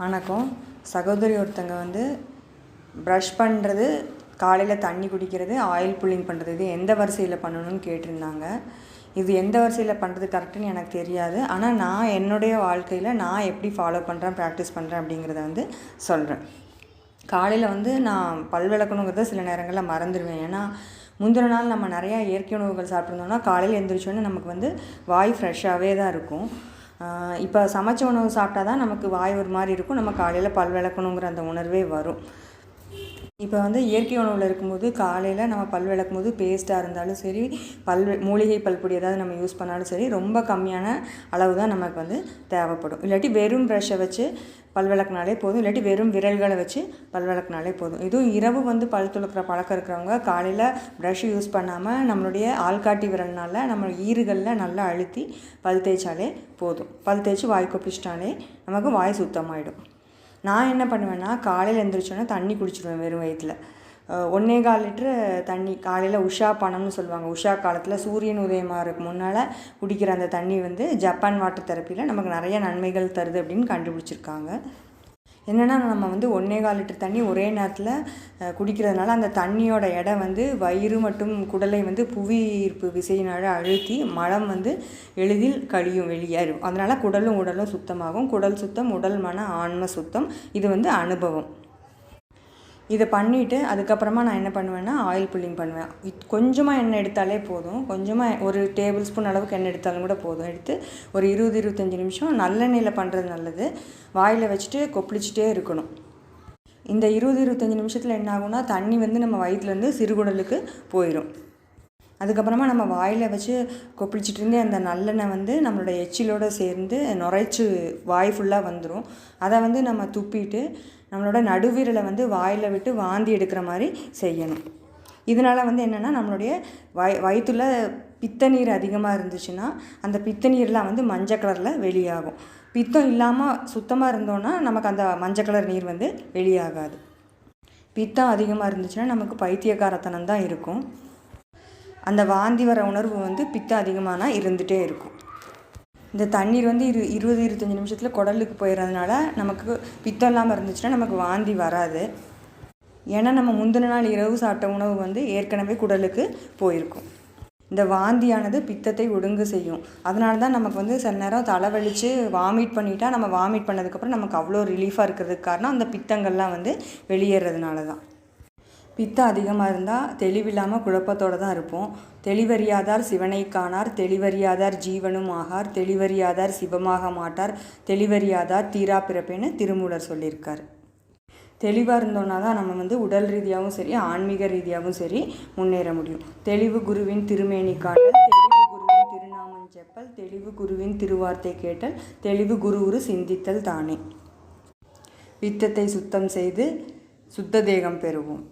வணக்கம். சகோதரி ஒருத்தங்க வந்து ப்ரஷ் பண்ணுறது காலையில் தண்ணி குடிக்கிறது ஆயில் புல்லிங் பண்ணுறது இது எந்த வரிசையில் பண்ணணும்னு கேட்டிருந்தாங்க. இது எந்த வரிசையில் பண்ணுறது கரெக்டுன்னு எனக்கு தெரியாது. ஆனால் நான் என்னுடைய வாழ்க்கையில் நான் எப்படி ஃபாலோ பண்ணுறேன் ப்ராக்டிஸ் பண்ணுறேன் அப்படிங்கிறத வந்து சொல்கிறேன் காலையில் வந்து நான் பல் விளக்கணுங்கிறத சில நேரங்களில் மறந்துடுவேன் ஏன்னா முந்தின நாள் நம்ம நிறையா இயற்கை உணவுகள் சாப்பிட்ருந்தோம்னா காலையில் எழுந்திரிச்சோன்னே நமக்கு வந்து வாய் ஃப்ரெஷ்ஷாகவே தான் இருக்கும். இப்போ சமைச்ச உணவு சாப்பிட்டா தான் நமக்கு வாய் ஒரு மாதிரி இருக்கும். நம்ம காலையில் பல் விளக்கணுங்கிற அந்த உணர்வே வரும். இப்போ வந்து இயற்கை உணவில் இருக்கும்போது காலையில் நம்ம பல் விளக்கும் போது பேஸ்ட்டாக இருந்தாலும் சரி பல் மூலிகை பல்பொடி ஏதாவது நம்ம யூஸ் பண்ணாலும் சரி ரொம்ப கம்மியான அளவு தான் நமக்கு வந்து தேவைப்படும். இல்லாட்டி வெறும் ப்ரஷ்ஷை வச்சு பல் விளக்குனாலே போதும் இல்லாட்டி வெறும் விரல்களை வச்சு பல் விளக்குனாலே போதும். இதுவும் இரவு வந்து பல் துளக்கிற பழக்கம் இருக்கிறவங்க காலையில் ப்ரஷ் யூஸ் பண்ணாமல் நம்மளுடைய ஆள்காட்டி விரல்னால நம்ம ஈறுகளில் நல்லா அழுத்தி பல் தேய்ச்சாலே போதும். பல் தேய்ச்சி வாய் கொப்பிச்சிட்டாலே நமக்கு வாய் சுத்தமாயிடும். நான் என்ன பண்ணுவேன்னா காலையில் எழுந்திரிச்சோன்னே தண்ணி குடிச்சிடுவேன் வெறும் வயிற்றில் ஒன்றே கால் லிட்ரு தண்ணி காலையில் உஷா பணம்னு சொல்லுவாங்க. உஷா காலத்தில் சூரியன் உதயமாகிறதுக்கு முன்னால் குடிக்கிற அந்த தண்ணி வந்து ஜப்பான் வாட்டர் தெரப்பியில் நமக்கு நிறைய நன்மைகள் தருது அப்படின்னு கண்டுபிடிச்சிருக்காங்க. என்னென்னா நம்ம வந்து ஒன்றே கால் லிட்டர் தண்ணி ஒரே நேரத்தில் குடிக்கிறதுனால அந்த தண்ணியோட எடை வந்து வயிறு மற்றும் குடலை வந்து புவி ஈர்ப்பு விசையினால் அழுத்தி மலம் வந்து எளிதில் கழியும் வெளியேறும். அதனால் குடலும் உடலும் சுத்தமாகும். குடல் சுத்தம் உடல் மன ஆன்ம சுத்தம். இது வந்து அனுபவம். இதை பண்ணிவிட்டு அதுக்கப்புறமா நான் என்ன பண்ணுவேன்னா ஆயில் புல்லிங் பண்ணுவேன். இத் கொஞ்சமாக எண்ணெய் எடுத்தாலே போதும். கொஞ்சமாக ஒரு டேபிள் ஸ்பூன் அளவுக்கு எண்ணெய் எடுத்தாலும் கூட போதும். எடுத்து ஒரு இருபது இருபத்தஞ்சி நிமிஷம் நல்லெண்ணெயில் பண்ணுறது நல்லது. வாயில் வச்சுட்டு கொப்பளிச்சிட்டே இருக்கணும். இந்த இருபது இருபத்தஞ்சி நிமிஷத்தில் என்ன ஆகும்னா தண்ணி வந்து நம்ம வயிற்றுலேருந்து சிறுகுடலுக்கு போயிடும் அதுக்கப்புறமா நம்ம வாயில் வச்சு கொப்பளிச்சிட்டு இருந்தே அந்த நல்லெண்ணெய் வந்து நம்மளோட எச்சிலோடு சேர்ந்து நுரைச்சி வாய் ஃபுல்லாக வந்துடும் அதை வந்து நம்ம துப்பிட்டு நம்மளோட நடுவிரலை வந்து வாயில் விட்டு வாந்தி எடுக்கிற மாதிரி செய்யணும். இதனால் வந்து என்னென்னா நம்மளுடைய வய வயிற்றுல பித்த நீர் அதிகமாக இருந்துச்சுன்னா அந்த பித்த நீர்லாம் வந்து மஞ்சள் கலரில் வெளியாகும். பித்தம் இல்லாமல் சுத்தமாக இருந்தோன்னா நமக்கு அந்த மஞ்சள் கலர் நீர் வந்து வெளியாகாது. பித்தம் அதிகமாக இருந்துச்சுன்னா நமக்கு பைத்தியக்காரத்தனம் தான் இருக்கும். அந்த வாந்தி வர உணர்வு வந்து பித்தம் அதிகமானால் இருந்துகிட்டே இருக்கும். இந்த தண்ணீர் வந்து இரு இருபது இருபத்தஞ்சி நிமிஷத்தில் குடலுக்கு போயிடுறதுனால நமக்கு பித்தம் இல்லாமல் இருந்துச்சுன்னா நமக்கு வாந்தி வராது. ஏன்னா நம்ம முந்தின நாள் இரவு சாப்பிட்ட உணவு வந்து ஏற்கனவே குடலுக்கு போயிருக்கும். இந்த வாந்தியானது பித்தத்தை ஒடுங்கு செய்யும். அதனால தான் நமக்கு வந்து சில நேரம் தலைவலித்து வாமிட் பண்ணிட்டா நம்ம வாமிட் பண்ணதுக்கப்புறம் நமக்கு அவ்வளோ ரிலீஃபாக இருக்கிறதுக்கு காரணம் அந்த பித்தங்கள்லாம் வந்து வெளியேறதுனால தான் பித்தம் அதிகமாக இருந்தால் தெளிவில்லாமல் குழப்பத்தோடு தான் இருப்போம். தெளிவறியாதார் சிவனை காணார் தெளிவறியாதார் ஜீவனும் ஆகார் தெளிவறியாதார் சிவமாக மாட்டார் தெளிவறியாதார் தீரா பிறப்பேன்னு திருமூலர் சொல்லியிருக்கார். தெளிவாக இருந்தோன்னா தான் நம்ம வந்து உடல் ரீதியாகவும் சரி ஆன்மீக ரீதியாகவும் சரி முன்னேற முடியும். தெளிவு குருவின் திருமேனி காணல் தெளிவு குருவின் திருநாமம் செப்பல் தெளிவு குருவின் திருவார்த்தை கேட்டல் தெளிவு குருவுரு சிந்தித்தல் தானே. பித்தத்தை சுத்தம் செய்து சுத்த தேகம் பெறுவோம்.